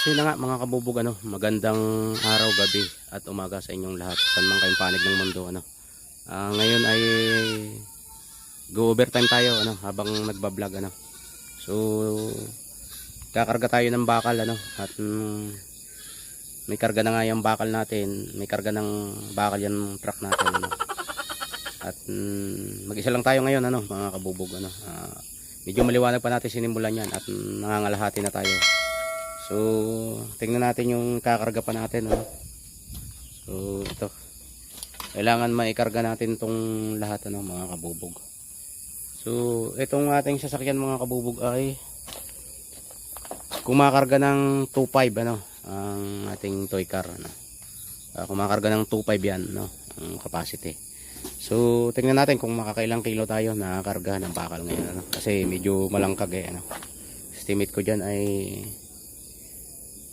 So nga mga kabubog ano, magandang araw, gabi at umaga sa inyong lahat. Saan man kayong panig ng mundo ano. Ah, ngayon ay go overtime tayo ano habang nagba-vlog ano. So kakarga tayo ng bakal ano at mm, may karga na nga yung bakal natin, may karga ng bakal yung truck natin ano. At mm, mag-isa lang tayo ngayon ano mga kabubog ano. Ah, medyo maliwanag pa natin sinimulan yan at mm, nangangalahati na tayo. So, tingnan natin yung kakarga pa natin. Ano? So, ito. Kailangan maikarga natin tong lahat ano, mga kabubog. So, itong ating sasakyan mga kabubog ay kumakarga ng 2.5 ano, ang ating toy car. Ano. Ah, kumakarga ng 2.5 yan, no, ang capacity. So, tingnan natin kung makakailang kilo tayo na karga ng bakal ngayon. Ano? Kasi medyo malangkag eh. Ano? Estimate ko dyan ay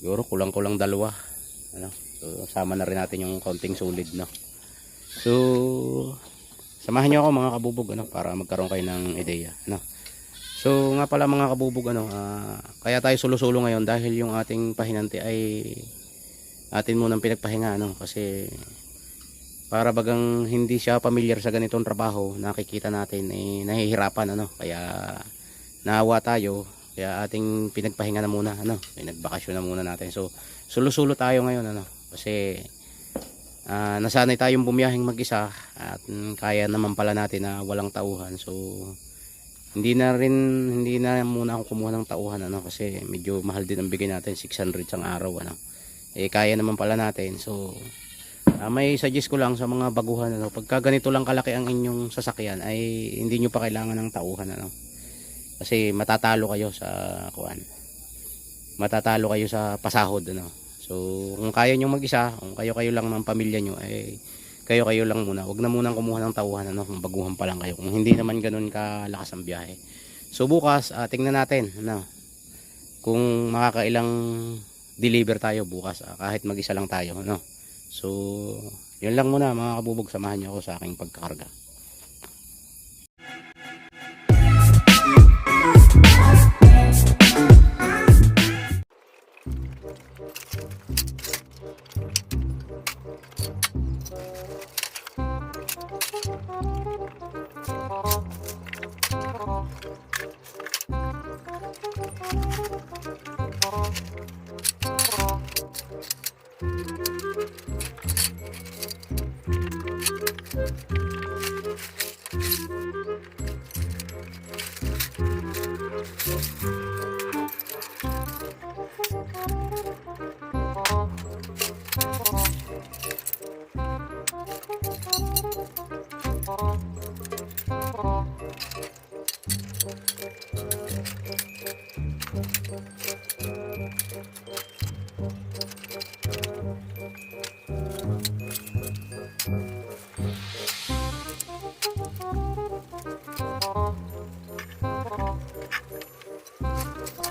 siguro kulang-kulang dalawa. Ano? So sama na rin natin yung konting solid no? So samahan niyo ako mga kabubog ano para magkaroon kayo ng ideya ano? So nga pala mga kabubog ano ah, kaya tayo solo-solo ngayon dahil yung ating pahinante ay atin munang pinagpahinga ano? Kasi para bagang hindi siya familiar sa ganitong trabaho nakikita natin eh nahihirapan ano? Kaya naawa tayo kaya ating pinagpahinga na muna, ano, pinagbakasyon na muna natin. So, sulo-sulo tayo ngayon, ano, kasi ah, nasanay tayong bumiyahing mag-isa at mm, kaya naman pala natin na walang tauhan. So, hindi na rin, hindi na muna ako kumuha ng tauhan, ano, kasi medyo mahal din ang bigay natin, 600 ang araw, ano. Eh, kaya naman pala natin. So, ah, may suggest ko lang sa mga baguhan, ano, pagka ganito lang kalaki ang inyong sasakyan, ay hindi nyo pa kailangan ng tauhan, ano kasi matatalo kayo sa kuan matatalo kayo sa pasahod ano. So kung kaya nyo mag-isa kung kayo kayo lang ng pamilya nyo ay kayo kayo lang muna. Wag na munang kumuha ng tauhan ano kung baguhan pa lang kayo. Kung hindi naman ganun kalakas ang biyahe. So bukas ah, tingnan natin ano kung makakailang deliver tayo bukas ah, kahit mag-isa lang tayo ano. So yun lang muna mga kabubog samahan nyo ako sa aking pagkakarga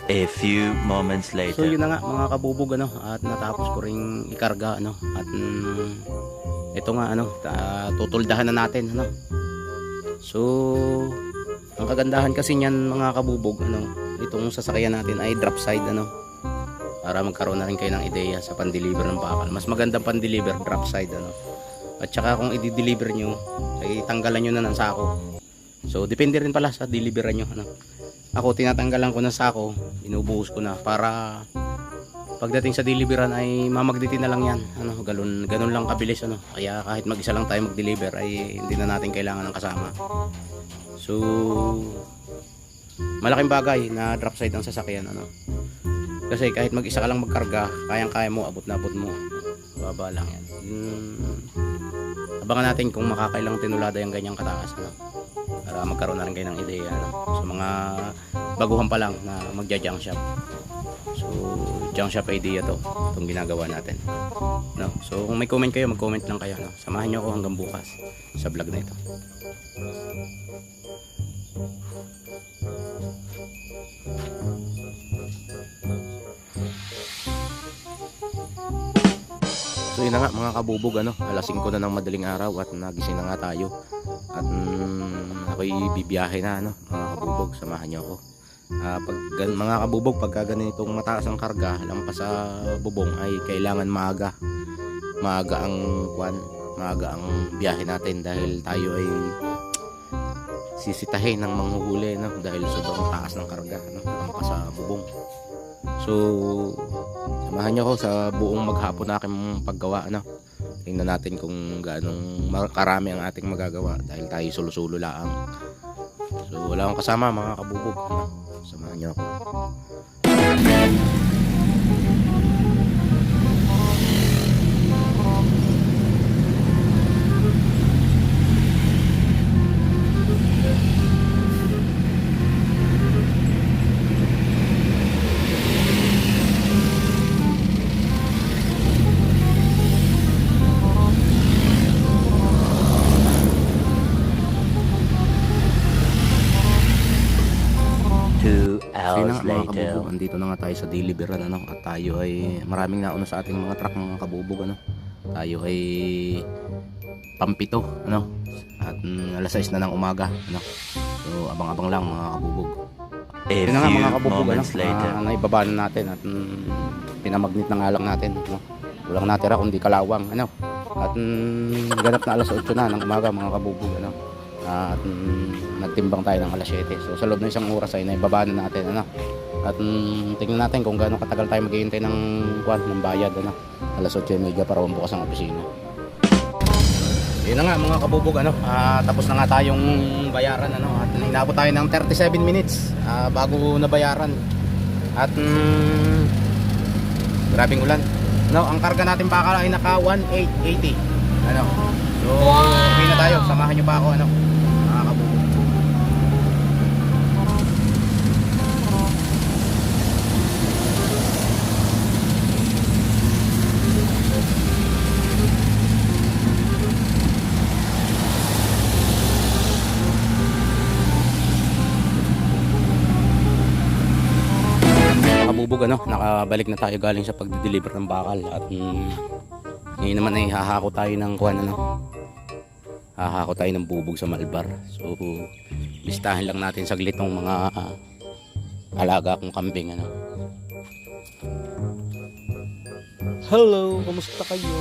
A few moments So later. yun na nga mga kabubog ano at natapos ko ring ikarga ano at mm, ito nga ano tutuldahan na natin ano. So ang kagandahan kasi niyan mga kabubog ano itong sasakyan natin ay drop side ano para magkaroon na rin kayo ng ideya sa pan-deliver ng bakal. Mas magandang pan-deliver drop side ano. At saka kung i-deliver nyo ay tanggalan nyo na ng sako. So depende rin pala sa deliveran nyo ano. Ako tinatanggalan ko ng sako, inubuhos ko na para pagdating sa deliveran ay mamagditin na lang yan. Ano, ganun, ganun lang kabilis ano. Kaya kahit mag-isa lang tayo mag-deliver ay hindi na natin kailangan ng kasama. So malaking bagay na drop side ang sasakyan ano. Kasi kahit mag-isa ka lang magkarga, kayang-kaya mo, abot na abot mo. Baba lang yan. Hmm, abangan natin kung makakailang tinulada yung ganyang kataas ano para magkaroon na rin kayo ng ideya ano? sa mga baguhan pa lang na magja-junk shop so junk shop idea to itong ginagawa natin no? so kung may comment kayo mag comment lang kayo no? samahan nyo ako hanggang bukas sa vlog na ito So na nga mga kabubog ano, alas 5 na ng madaling araw at nagising na nga tayo. At mm, ako'y bibiyahe na ano, mga kabubog, samahan niyo ako. Ah, pag mga kabubog pagka ganitong mataas ang karga lampas sa bubong ay kailangan maaga maaga ang kwan maaga ang biyahe natin dahil tayo ay sisitahin ng manghuhuli no dahil sobrang taas ng karga no lampas sa bubong so samahan niyo ako sa buong maghapon na aking paggawa no tingnan natin kung gaano karami ang ating magagawa dahil tayo sulo-sulo lang. So wala akong kasama mga kabubog ano? samahan niyo ako Two hours na nga, mga later. kabubog, andito na nga tayo sa deliveran ano, at tayo ay maraming nauna sa ating mga truck mga kabubog ano. Tayo ay pampito ano. At mm, alas 6 na ng umaga ano. So abang-abang lang mga kabubog. A Yun na nga mga kabubog ano. moments later. Uh, naibaba na natin at mm, pinamagnet na nga lang natin ano. Walang natira kundi kalawang ano. At mm, ganap na alas 8 na ng umaga mga kabubog ano. At mm, nagtimbang tayo ng alas 7. So sa loob ng isang oras ay naibaba na natin ano. At mm, tingnan natin kung gaano katagal tayo maghihintay ng kwan ng bayad ano. Alas 8:30 para bukas ang opisina. Yun na nga mga kabubog ano, ah, tapos na nga tayong bayaran ano at inabot tayo ng 37 minutes ah, bago nabayaran. At mm, grabing ulan. No, ang karga natin pa ay naka 1880. Ano? So, uwi na tayo. Samahan niyo pa ako ano. Mga kabubog. Kabubog ano, nakabalik na tayo galing sa pagde-deliver ng bakal at mm, ngayon naman ay hahako tayo ng kuwan ano. Hahako tayo ng bubog sa Malbar. So listahan lang natin saglit tong mga ah, alaga kong kambing ano. Hello, kumusta kayo?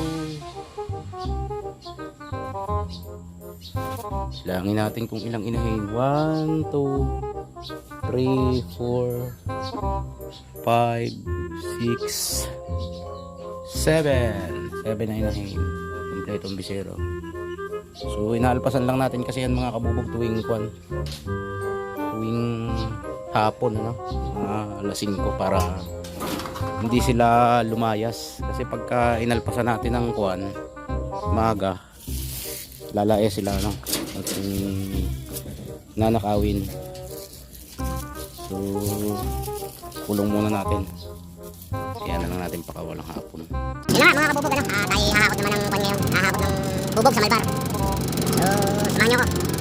Langin natin kung ilang inahin. 1, 2, 3, 4, 5, 6, 7. 7 na inahin. Kompletong bisero. So, inaalpasan lang natin kasi yan mga kabubog tuwing kwan. Tuwing hapon, ano? Mga alas 5 para hindi sila lumayas. Kasi pagka inalpasan natin ng kwan, maaga, lalae sila, no? At um, nanakawin. So, kulong muna natin. Kaya na lang natin pakawalang hapon. Yun na mga kabubog, ano? Ah, tayo hahakot naman ng kwan ngayon. Hahakot ng bubog sa Malbar. So, samahan niyo ako.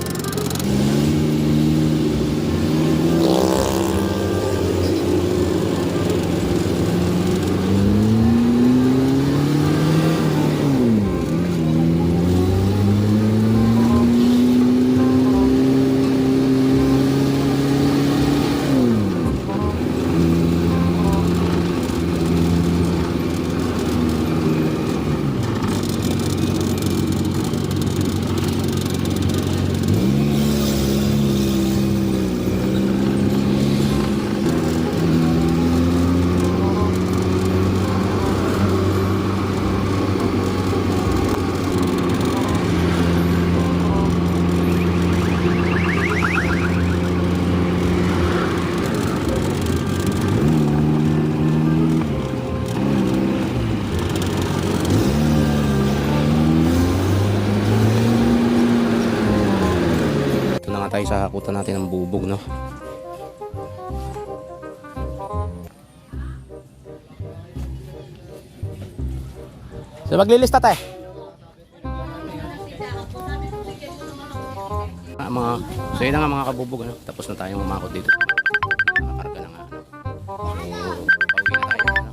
Tayo sa hakutan natin ng bubog, no? So, maglilista tayo. Ah, mga, so yun na nga mga kabubog, ano? Tapos na tayong umakot dito. Nakakarga na nga, ano? So, pauwi na tayo, ano?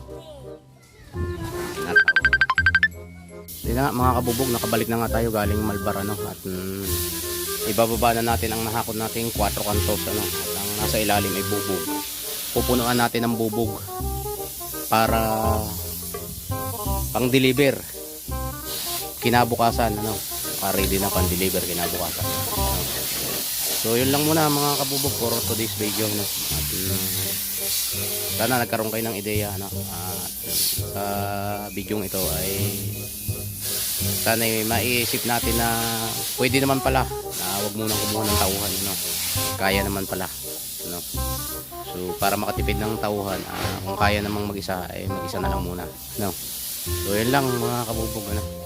Yun nga mga kabubog, nakabalik na nga tayo galing Malbar, ano? At mm, ibababa na natin ang nahakot nating 4 kantos ano? At ang nasa ilalim ay bubog. Pupunuan natin ng bubog para pang deliver kinabukasan ano? Ready na pang deliver kinabukasan. So yun lang muna mga kabubog for today's video no? At mm, sana nagkaroon kayo ng ideya ano? At sa video ito ay sana ay maiisip natin na pwede naman pala na wag muna kumuha ng tauhan no? Kaya naman pala no? So para makatipid ng tauhan ah, kung kaya namang mag-isa ay mag-isa na lang muna no? So yun lang mga kabubog ano